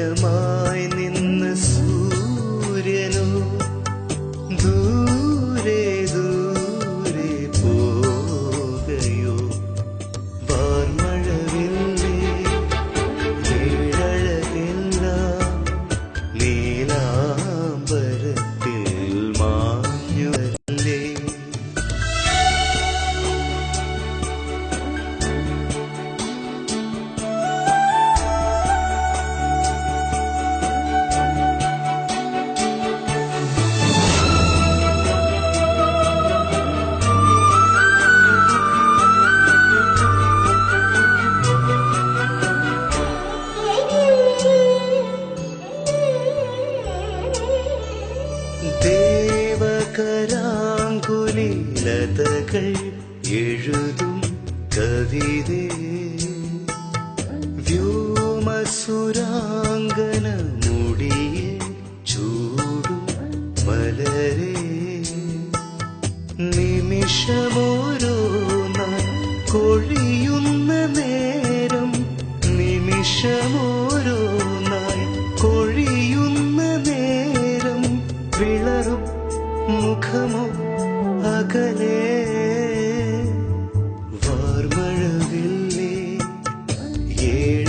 പ്രിയമായി കഥകൾ എഴുതും കവിത. വ്യോമസുരാംഗന മുടിയെ ചൂടും മലരെ. നിമിഷമോരോ കൊഴിയുന്ന നേരം നിമിഷമോ കൊഴിയുന്ന നേരം മുഖമോ അകലേ വാർമഴവില്ലേ ഏഴഴകെല്ലാം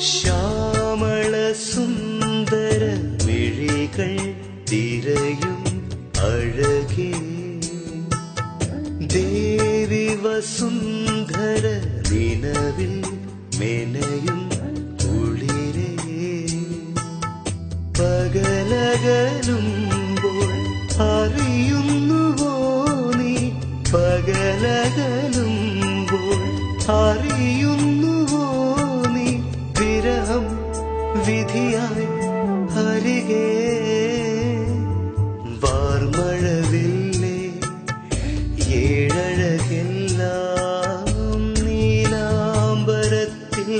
ശ്യാമള സുന്ദര മിഴികൾ തിരയും അഴകേ. ദേവി വസുന്ധര നിലവിൽ മെനയും കുളിരേ. പകലകലുമ്പോൾ അറിയുന്നുവോ നീ? പകലകലുമ്പോൾ അറിയുന്നുവോ വിധിയായി അരികെ വാർമഴവില്ലേ ഏഴഴകെല്ലാം നീലാംബരത്തിൽ